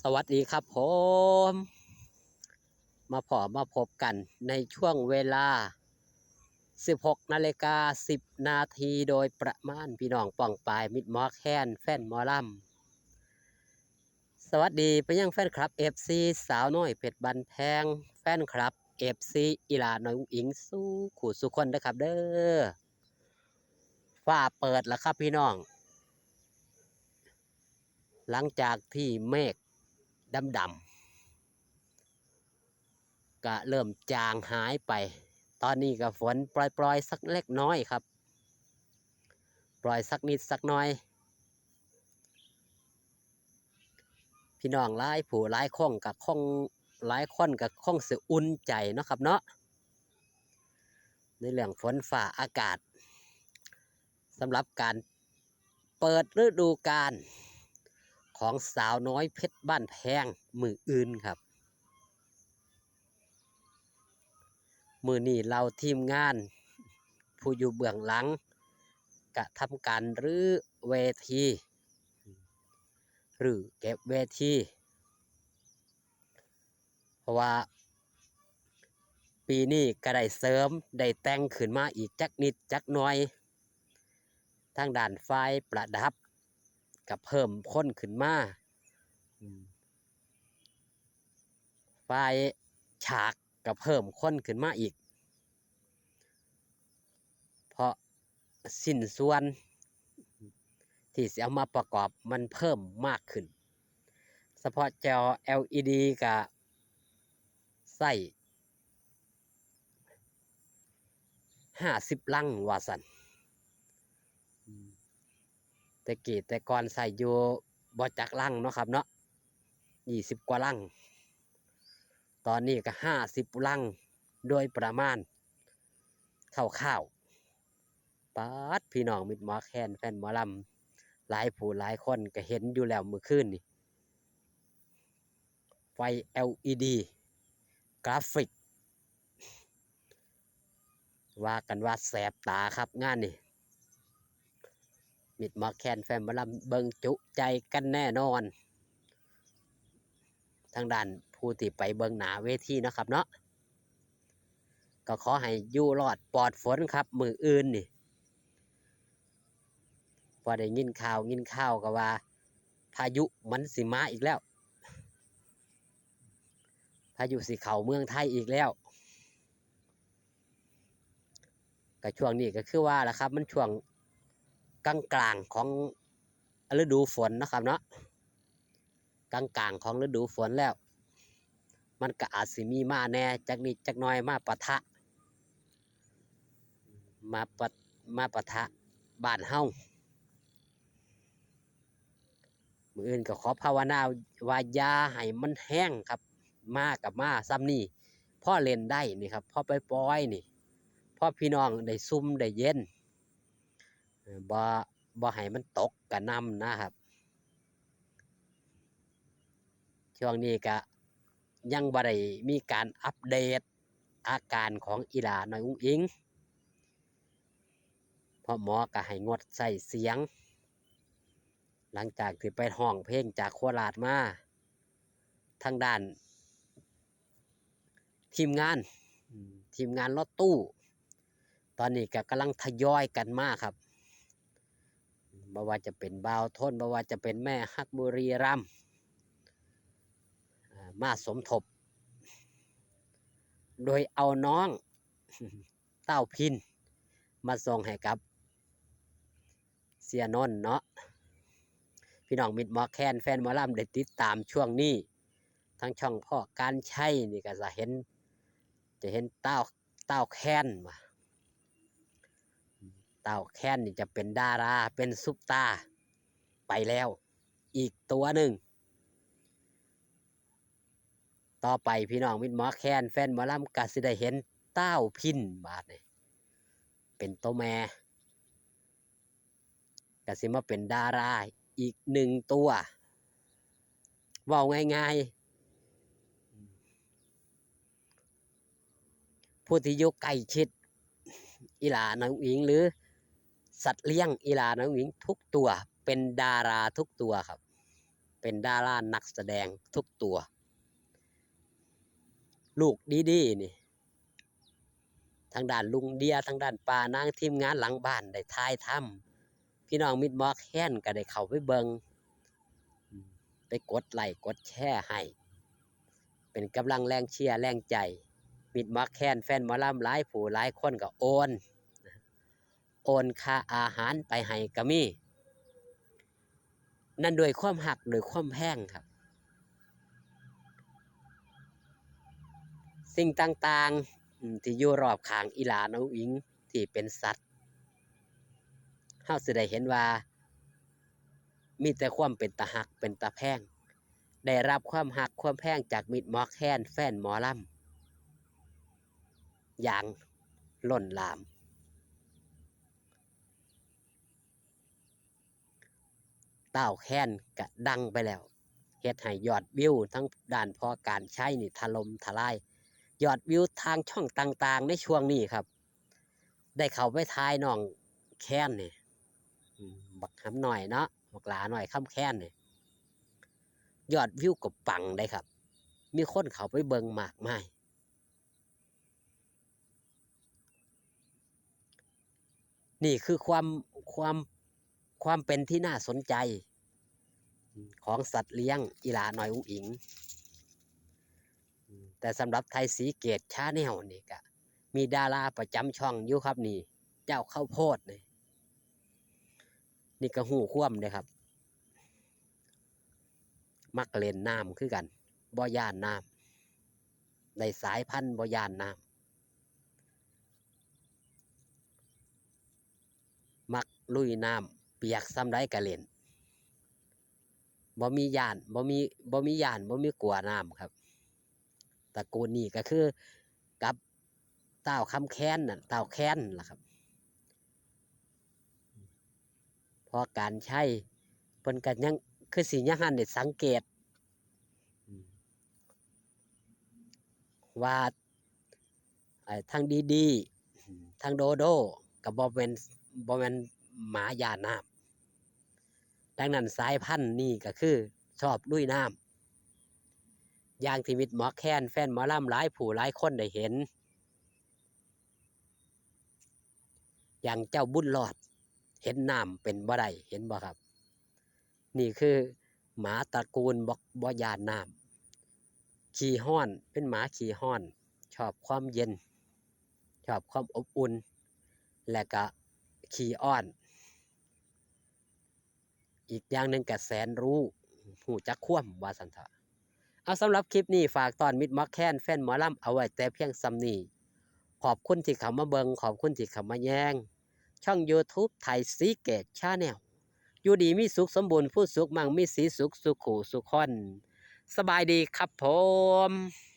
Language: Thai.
สวัสดีครับผม มาพอมาพบกันในช่วงเวลา 16 นาฬิกา 10 นาทีโดยประมาณพี่น้องป่องปลายมิดมอแคนแฟนมอลำสวัสดีไปยังแฟนคลับ FC สาวน้อยเพชรบันแพงแฟนคลับ FC อีหลาน้อยอุ๋งอิงสู้ขู่สุคนนะครับเด้อฝ้าเปิดแล้วครับพี่น้อง หลังจากที่เมฆ ดำดำๆก็เริ่มจางหายไป ตอนนี้ก็ฝนปล่อยๆสักเล็กน้อยครับ ปล่อยสักนิดสักน้อย พี่น้องหลายผู้หลายคงกับคงหลายคนกับคงสิอุ่นใจเนาะครับเนาะในเรื่องฝนฝ่าอากาศสำหรับการเปิดฤดูกาล ของสาวน้อยเพชรบ้านแพงมืออื่นครับ มือนี้เราทีมงาน ผู้อยู่เบื้องหลังกะทำการรื้อเวที หรือเก็บเวที เพราะว่า ปีนี้ก็ได้เสริม ได้แต่งขึ้นมาอีกจักนิดจักหน่อย ทางด้านไฟประดับ กับเพิ่มค้นขึ้นมาฝ่ายฉากกับเพิ่มค้นขึ้นมาอีก เพราะสิ้นส่วน ที่จะเอามาประกอบมันเพิ่มมากขึ้นเฉพาะจอ LED กับใส่ห้าสิบลังวาสัน แต่กีแต่ก่อนใส่อยู่บ่จักลังเนาะครับเนาะยี่สิบกว่าลัง ตอนนี้ก็ห้าสิบลังโดยประมาณข้าวๆปาดพี่น้องมิดหมอแคนแฟนหมอลำหลายผู้หลายคนก็เห็นอยู่แล้วมื่อคืนนี่ไฟ LED กราฟิก ว่ากันว่าแสบตาครับงานนี่ มิดมอแคนแฟนหมาลำเบิงจุใจกันแน่นอน ทางด้านผู้ที่ไปเบิงหนาเวทีนะครับเนาะก็ขอให้อยู่รอดปลอดฝนครับ มืออื่นนี่พอได้ยินข่าวยินข่าวก็ว่า พายุมันสิมาอีกแล้ว พายุสิเข้าเมืองไทยอีกแล้วก็ช่วงนี้ก็คือว่าละครับ มันช่วง กลางกลางของฤดูฝนนะครับเนาะกลางกลางของฤดูฝนแล้ว มันก็อาจสิมีมาแน่จักนิดจักน้อยมาปะทะ มาปะมาปะทะบ้านเฮามืออื่นก็ขอภาวนาว่ายาให้มันแห้งครับ มากับมาซ้ำนี่พ่อเล่นได้นี่ครับพ่อไปปล่อยนี่พ่อพี่น้องได้ซุ่มได้เย็น บ่บ่ให้มันตกกระนำนะครับ ช่วงนี้ก็ยังบ่ได้มีการอัปเดตอาการของอีหลาน้อยอุ้งอิงเพราะหมอก็ให้งดใส่เสียง หลังจากที่ไปห้องเพลงจากโคราชมาทางด้าน ทีมงานทีมงานรถตู้ ตอนนี้ก็กำลังทยอยกันมากครับ บ่ว่าจะเป็นบาวทนบ่ว่าจะเป็นแม่ฮักบุรีรัมมาสมทบ โดยเอาน้องเต้าพิน มาส่งให้กับ เสียนนเนาะพี่น้องมิดมอแคนแฟนมอลำได้ติดตามช่วงนี้ ทั้งช่องพ่อการใช้นี่ก็จะเห็น จะเห็นเต้าเต้าแคนว่ะ เต่าแค้นนี่จะเป็นดาราเป็นซุปตา ไปแล้ว อีกตัวหนึ่ง ต่อไปพี่น้องมิตรหมอแค้นแฟนหมอลำก็สิได้เห็นเต้าพินบาดนี่เป็นตัวแม่ก็สิมาเป็นดาราอีกหนึ่งตัวว่าง่ายๆผู้ที่อยู่ใกล้ชิดอีหลาน้องอิงหรือ สัตว์เลี้ยงอีลาน้องหญิงทุกตัว เป็นดาราทุกตัวครับ เป็นดารานักแสดงทุกตัว ลูกดีๆนี่ทางด้านลุงเดียทางด้านปานางทีมงานหลังบ้านได้ทายทำพี่น้องมิดมอกแค้นก็ได้เข้าไปเบิงไปกดไลค์กดแชร์ให้ เป็นกำลังแรงเชียร์แรงใจมิดมอกแค้นแฟนหมอลำหลายผู้หลายคนก็โอน โอนค่าอาหารไปให้ก็มี นั่นโดยความหักโดยความแพงครับ สิ่งต่างๆที่อยู่รอบขางอีหลาน้องอิงที่เป็นสัตว์เฮาสิได้เห็นว่า มีแต่ความเป็นตาหักเป็นตาแพงได้รับความหักความแพงจากมิตรหมอแคนแฟนหมอลำอย่างล้นลาม เต้าแค้นกะดังไปแล้วเฮ็ดให้ยอดวิวทั้งด้านพอการใช้นี่ถล่มทลายยอดวิวทางช่องต่างๆ ในช่วงนี้ครับ ได้เข้าไปทายน้องแค้นนี่อืมบักหำหน่อยเนาะบักหลาหน่อยคำแค้นนี่ยอดวิวก็ปังได้ครับ มีคนเข้าไปเบิงมากมายนี่คือความความ ความเป็นที่น่าสนใจ ของสัตว์เลี้ยงอีลาหน่อยอุ้งอิง แต่สำหรับไทยสีเกตชาแนลนี่ก็มีดาราประจำช่องอยู่ครับนี่ เจ้าข้าวโพดนี่นี่ก็หูคว่ำเลยครับ มักเล่นน้ำคือกันบ่ย่านน้ำในสายพันธุ์บ่ย่านน้ำมักลุยน้ำ ปียกซ้ำไรกระเล่นบ่มียานบ่มีบ่มียานบ่มีกลัวน้ำครับตระกูลนี้ก็คือกับเต้าคำแค้นน่ะเต้าแค้นล่ะครับเพอการใช้เพิ่นก็ยังคือสิยังหันได้สังเกต ว่าไอ้ทางดีๆทางโดโดกับบ่เป็นบ่แมนหมายาน้ำ ดังนั้นสายพันธุ์นี่ก็คือชอบลุยน้ำอย่างที่มิตรหมอแคนแฟนหมอล่ำหลายผู้หลายคนได้เห็น อย่างเจ้าบุญรอด เห็นน้ำเป็นบ่ได้เห็นบ่ครับ นี่คือหมาตระกูลบอกบ่ยานน้ำขี่ห้อนเป็นหมาขี่ห้อน ชอบความเย็น ชอบความอบอุ่น และก็ขี่อ้อน อีกอย่างหนึ่งก็แสนรู้หูจักคว่ำวาสันเถอะเอาสำหรับคลิปนี้ฝากตอนมิดมักแค้นแฟนหมอลำเอาไว้แต่เพียงสำนีขอบคุณที่เข้ามาเบิงขอบคุณที่เข้ามาแยงช่อง YouTube ไทยสีเกตชาแนลอยู่ดีมีสุขสมบูรณ์ผู้สุขมั่งมีสีสุขสุขขู่สุขคน สบายดีครับผม